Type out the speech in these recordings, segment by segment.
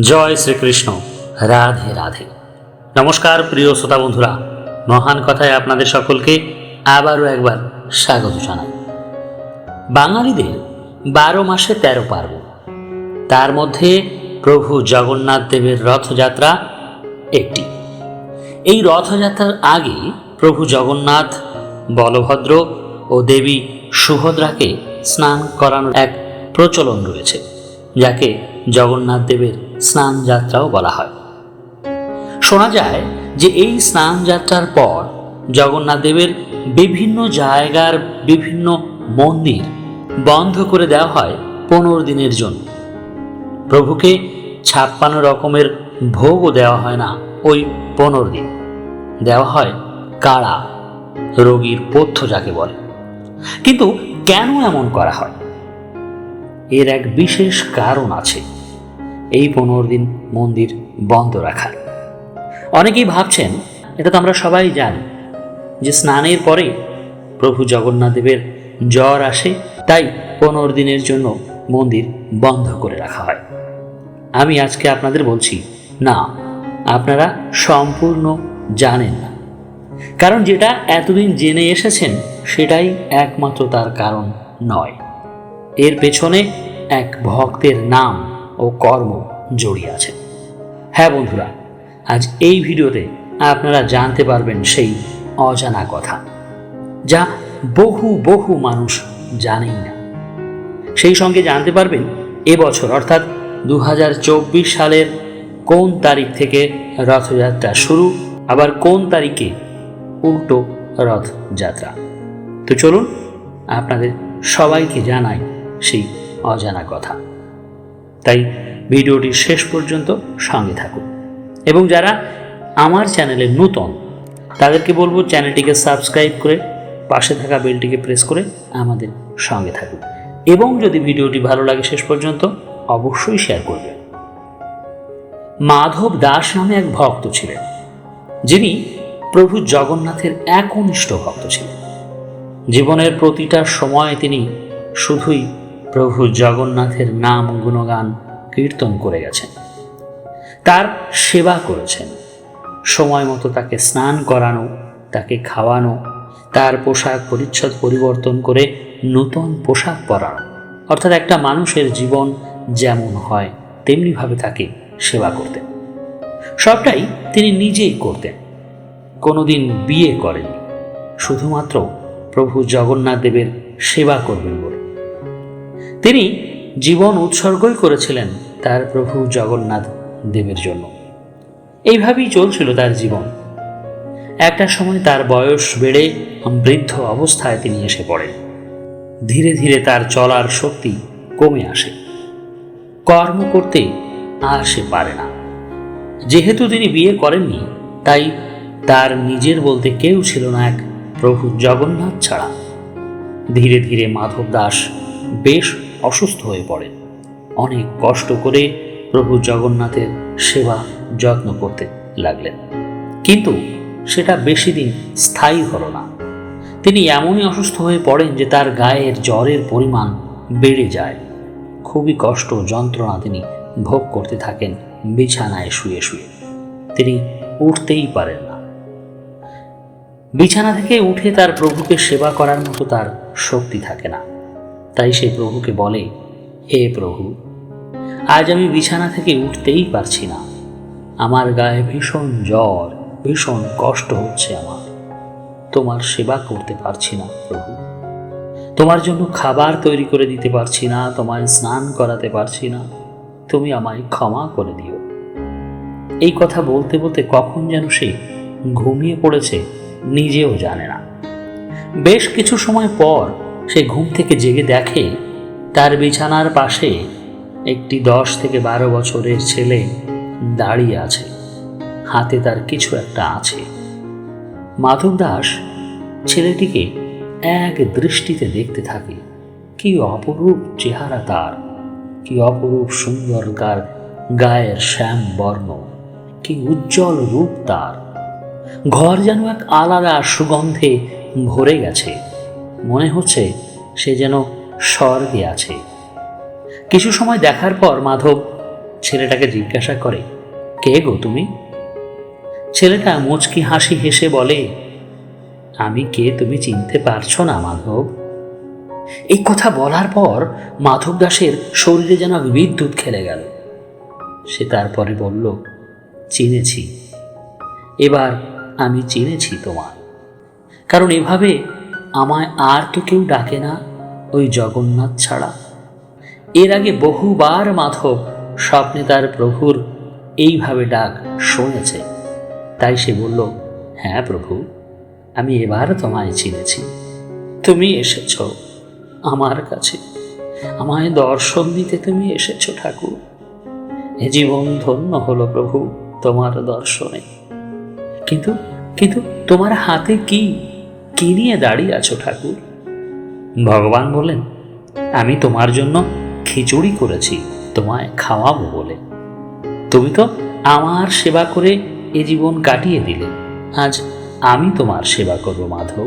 জয় শ্রীকৃষ্ণ। রাধে রাধে। নমস্কার প্রিয় শ্রোতা বন্ধুরা। মহান কথায় আপনাদের সকলকে আবারও একবার স্বাগত জানাই। বাঙালিদের বারো মাসে তেরো পার্বণ। তার মধ্যে প্রভু জগন্নাথ দেবের রথযাত্রা একটি। এই রথযাত্রার আগে প্রভু জগন্নাথ বলভদ্র ও দেবী সুভদ্রাকে স্নান করানোর এক প্রচলন রয়েছে। যাকে জগন্নাথ দেবের স্নান যাত্রাও বলা হয়। শোনা যায় যে এই স্নান যাত্রার পর জগন্নাথ দেবের বিভিন্ন জায়গার বিভিন্ন মন্দির বন্ধ করে দেওয়া হয় পনেরো দিনের জন্য। প্রভুকে ছাপ্পান্ন রকমের ভোগও দেওয়া হয় না ওই পনেরো দিন। দেওয়া হয় কাড়া, রোগীর পথ্য যাকে বলে। কিন্তু কেন এমন করা হয়? এর এক বিশেষ কারণ আছে। এই পনেরো দিন মন্দির বন্ধ রাখার অনেকেই ভাবছেন, এটা তো আমরা সবাই জানি, যে স্নানের পরে প্রভু জগন্নাথ দেবের জ্বর আসে, তাই পনেরো দিনের জন্য মন্দির বন্ধ করে রাখা হয়। আমি আজকে আপনাদের বলছি, না, আপনারা সম্পূর্ণ জানেন না। কারণ যেটা এতদিন জেনে এসেছেন, সেটাই একমাত্র তার কারণ নয়। এর পেছনে এক ভক্তের নাম ও কর্ম জড়িয়ে আছে। হ্যাঁ বন্ধুরা, আজ এই ভিডিওতে আপনারা জানতে পারবেন সেই অজানা কথা, যা বহু বহু মানুষ জানেই না। সেই সঙ্গে জানতে পারবেন এবছর অর্থাৎ দু হাজার চব্বিশ সালের কোন তারিখ থেকে রথযাত্রা শুরু, আবার কোন তারিখে উল্টো রথযাত্রা। তো চলুন আপনাদের সবাইকে জানাই সেই অজানা কথা। তাই ভিডিওটি শেষ পর্যন্ত সঙ্গে থাকুন। এবং যারা আমার চ্যানেলে নূতন, তাদেরকে বলব চ্যানেলটিকে সাবস্ক্রাইব করে, পাশে থাকা বেলটিকে প্রেস করে আমাদের সঙ্গে থাকুন। এবং যদি ভিডিওটি ভালো লাগে শেষ পর্যন্ত, অবশ্যই শেয়ার করবেন। মাধব দাস নামে এক ভক্ত ছিলেন, যিনি প্রভু জগন্নাথের একনিষ্ঠ ভক্ত ছিলেন। জীবনের প্রতিটা সময় তিনি শুধুই প্রভু জগন্নাথের নাম গুণগান কীর্তন করে গেছেন। তার সেবা করেছেন। সময় মতো তাকে স্নান করানো, তাকে খাওয়ানো, তার পোশাক পরিচ্ছদ পরিবর্তন করে নতুন পোশাক পরানো, অর্থাৎ একটা মানুষের জীবন যেমন হয়, তেমনিভাবে তাকে সেবা করতেন। সবটাই তিনি নিজেই করতেন। কোনোদিন বিয়ে করেননি। শুধুমাত্র প্রভু জগন্নাথ দেবের সেবা করবেন বলে। তিনি জীবন উৎসর্গই করেছিলেন তার প্রভু জগন্নাথ দেবের জন্য। এইভাবেই চলছিল তার জীবন। একটা সময় তার বয়স বেড়ে বৃদ্ধ অবস্থায় তিনি এসে পড়েন ধীরে ধীরে তার চলার শক্তি কমে আসে। কর্ম করতে আর সে পারে না। যেহেতু তিনি বিয়ে করেননি, তাই তার নিজের বলতে কেউ ছিল না এক প্রভু জগন্নাথ ছাড়া। ধীরে ধীরে মাধব দাস বেশ অসুস্থ হয়ে পড়েন অনেক কষ্ট করে প্রভু জগন্নাথের সেবা যত্ন করতে লাগলেন। কিন্তু সেটা বেশি দিন স্থায়ী হলো না। তিনি এমনই অসুস্থ হয়ে পড়েন যে তার গায়ের জ্বরের পরিমাণ বেড়ে যায়। খুবই কষ্ট যন্ত্রণা তিনি ভোগ করতে থাকেন বিছানায় শুয়ে শুয়ে। তিনি উঠতেই পারেন না। বিছানা থেকে উঠে তার প্রভুকে সেবা করার মতো তার শক্তি থাকে না। তাই সে প্রভুকে বলে, হে প্রভু, আজ আমি বিছানা থেকে উঠতেই পারছি না। আমার গায়ে ভীষণ জ্বর, ভীষণ কষ্ট হচ্ছে আমার। তোমার সেবা করতে পারছি না, প্রভু। তোমার জন্য খাবার তৈরি করে দিতে পারছি না, তোমায় স্নান করাতে পারছি না। তুমি আমায় ক্ষমা করে দিও। এই কথা বলতে বলতে কখন যেন সে ঘুমিয়ে পড়েছে, নিজেও জানে না। বেশ কিছু সময় পর সে ঘুম থেকে জেগে দেখে তার বিছানার পাশে একটি দশ থেকে বারো বছরের ছেলে দাঁড়িয়ে আছে। হাতে তার কিছু একটা আছে। মাধব দাস ছেলেটিকে এক দৃষ্টিতে দেখতে থাকে। কি অপরূপ চেহারা তার, কি অপরূপ সুন্দর তার গায়ের শ্যাম বর্ণ, কি উজ্জ্বল রূপ তার। ঘর যেন এক আলাদা সুগন্ধে ভরে গেছে। মনে হচ্ছে সে যেন স্বর্গে আছে। কিছু সময় দেখার পর মাধব ছেলেটাকে জিজ্ঞাসা করে, কে গো তুমি? ছেলেটা মুচকি হাসি হেসে বলে, আমি কে তুমি চিনতে পারছ না মাধব? এই কথা বলার পর মাধব দাসের শরীরে যেন বিদ্যুৎ খেলে গেল। সে তারপরে বলল, চিনেছি। এবার আমি চিনেছি তোমায়। কারণ এভাবে আমায় আর তো কেউ ডাকে না ওই জগন্নাথ ছাড়া। এর আগে বহুবার মাধব স্বপ্নে তার প্রভুর এইভাবে ডাক শুনেছে। তাই সে বলল হ্যাঁ প্রভু, আমি এবার তোমায় চিনেছি। তুমি এসেছ আমার কাছে। আমায় দর্শন দিতে তুমি এসেছ ঠাকুর। এ জীবন ধন্য হলো প্রভু তোমার দর্শনে। কিন্তু কিন্তু তোমার হাতে কি কি নিয়ে দাঁড়িয়ে আছো ঠাকুর? ভগবান বলেন, আমি তোমার জন্য খিচুড়ি করেছি, তোমায় খাওয়াবো বলে। তুমি তো আমার সেবা করে এ জীবন কাটিয়ে দিলে, আজ আমি তোমার সেবা করব মাধব।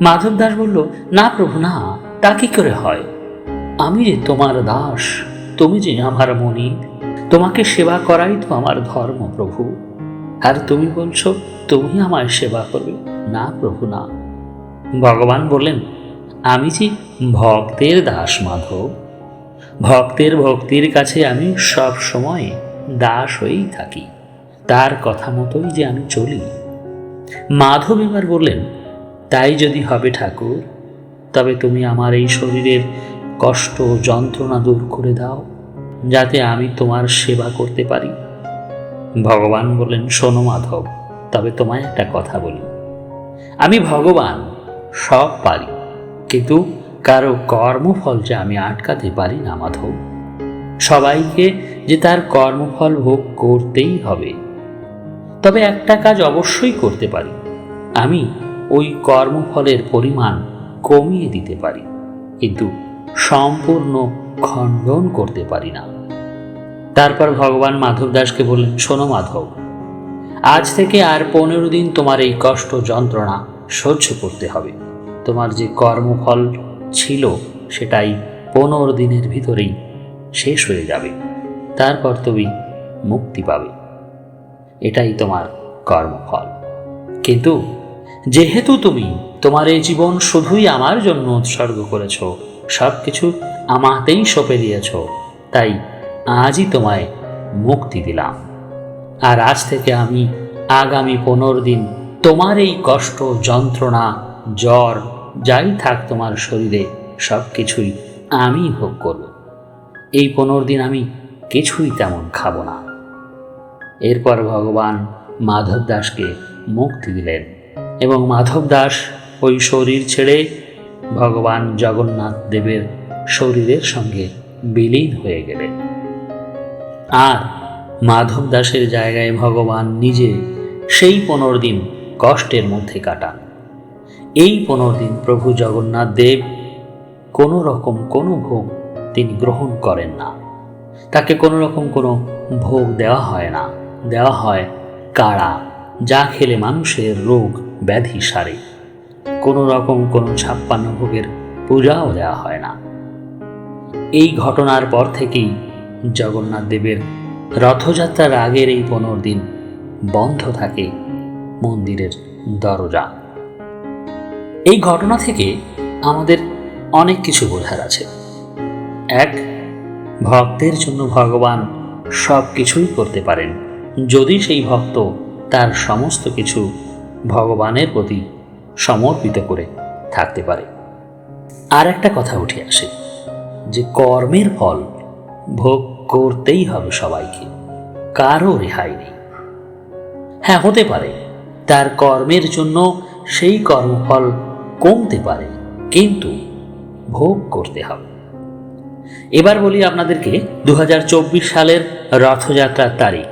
মাধব দাস বলল, না প্রভু, না, তা কি করে হয়? আমি যে তোমার দাস, তুমি যে আমার মনি তোমাকে সেবা করাই তো আমার ধর্ম প্রভু। আর তুমি বলছো, তুমি আমায় সেবা করবে। না প্রভু, না। ভগবান বললেন, আমি যে ভক্তের দাস, মাধব। ভক্তের ভক্তির কাছে আমি সব সময় দাস হয়েই থাকি। তার কথা মতোই যে আমি চলি। মাধব এবার বললেন, তাই যদি হবে ঠাকুর, তবে তুমি আমার এই শরীরের কষ্ট যন্ত্রণা দূর করে দাও, যাতে আমি তোমার সেবা করতে পারি। ভগবান বললেন, শোনো মাধব, তবে তোমায় একটা কথা বলি। আমি ভগবান, সব পারি, কিন্তু কারও কর্মফল যে আমি আটকাতে পারি না মাধব। সবাইকে যে তার কর্মফল ভোগ করতেই হবে, তবে একটা কাজ অবশ্যই করতে পারি। আমি ওই কর্মফলের পরিমাণ কমিয়ে দিতে পারি, কিন্তু সম্পূর্ণ খণ্ডন করতে পারি না। তারপর ভগবান মাধব দাসকে বললেন, শোনো মাধব, আজ থেকে আর পনেরো দিন তোমার এই কষ্ট যন্ত্রণা সহ্য করতে হবে। তোমার যে কর্মফল ছিল সেটাই পনেরো দিনের ভিতরেই শেষ হয়ে যাবে। তারপর তুমি মুক্তি পাবে। এটাই তোমার কর্মফল। কিন্তু যেহেতু তুমি তোমার এই জীবন শুধুই আমার জন্য উৎসর্গ করেছ সব কিছু আমাতেই সঁপে দিয়েছ, তাই আজই তোমায় মুক্তি দিলাম। আর আজ থেকে আমি আগামী পনেরো দিন তোমার এই কষ্ট, যন্ত্রণা, জ্বর, যাই থাক তোমার শরীরে সব কিছুই আমি ভোগ করব। এই পনেরো দিন আমি কিছুই তেমন খাব না। এরপর ভগবান মাধব দাসকে মুক্তি দিলেন এবং মাধব দাস ওই শরীর ছেড়ে ভগবান জগন্নাথ দেবের শরীরের সঙ্গে বিলীন হয়ে গেলেন। আর মাধব দাসের জায়গায় ভগবান নিজে সেই পনেরো দিন কষ্টের মধ্যে কাটান। এই পনেরো দিন প্রভু জগন্নাথ দেব কোনো রকম কোনো ভোগ তিনি গ্রহণ করেন না। তাকে কোনো রকম কোনো ভোগ দেওয়া হয় না। দেওয়া হয় কাড়া, যা খেলে মানুষের রোগ ব্যাধি সারে। কোনো রকম কোনো ছাপ্পান্ন ভোগের পূজাও দেওয়া হয় না। এই ঘটনার পর থেকেই জগন্নাথ দেবের রথযাত্রার আগের এই পনেরো দিন বন্ধ থাকে মন্দিরের দরজা। এই ঘটনা থেকে আমাদের অনেক কিছু বোঝার আছে। এক, ভক্তের জন্য ভগবান সব কিছুই করতে পারেন। যদি সেই ভক্ত তার সমস্ত কিছু ভগবানের প্রতি সমর্পিত করে থাকতে পারে। আর একটা কথা উঠে আসে যে কর্মের ফল ভোগ করতেই হবে সবাইকে। কারও রেহাই নেই। হ্যাঁ হতে পারে। তার কর্মের জন্য সেই কর্মফল কমতে পারে, কিন্তু ভোগ করতে হবে। এবার বলি আপনাদেরকে দু হাজার চব্বিশ সালের রথযাত্রার তারিখ।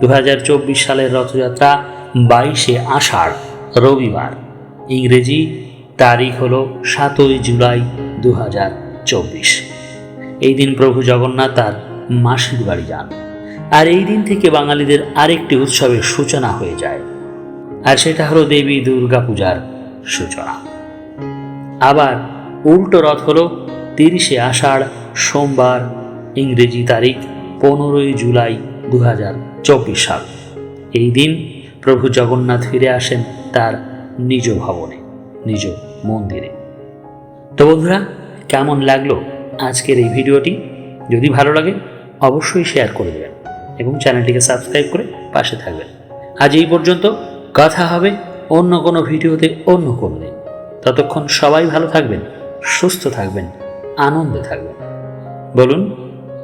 দু হাজার চব্বিশ সালের রথযাত্রা বাইশে আষাঢ়, রবিবার। ইংরেজি তারিখ হলো সাতই জুলাই দু হাজার চব্বিশ। এই দিন প্রভু জগন্নাথ তার মাসির বাড়ি যান। আর এই দিন থেকে বাঙালিদের আরেকটি উৎসবের সূচনা হয়ে যায়। আর সেটা হলো দেবী দুর্গা পূজার সূচনা। আবার উল্টো রথ হলো তিরিশে আষাঢ়, সোমবার, ইংরেজি তারিখ পনেরোই জুলাই দু চব্বিশ সাল। এই দিন প্রভু জগন্নাথ ফিরে আসেন তার নিজ ভবনে, নিজ মন্দিরে। তো বন্ধুরা, কেমন লাগল আজকের এই ভিডিওটি? যদি ভালো লাগে অবশ্যই শেয়ার করে দেবেন এবং চ্যানেলটিকে সাবস্ক্রাইব করে পাশে থাকবেন। আজ এই পর্যন্ত, কথা হবে অন্য কোনো ভিডিওতে অন্য কোনো দিন। ততক্ষণ সবাই ভালো থাকবেন, সুস্থ থাকবেন, আনন্দে থাকবেন। বলুন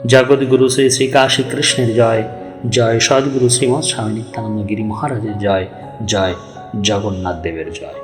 জগৎগুরু শ্রী শ্রী কাশী কৃষ্ণের জয় জয় সদ্গুরু শ্রীমৎ স্বামী নিত্যানন্দ গিরি মহারাজের জয় জয় জগন্নাথ দেবের জয়।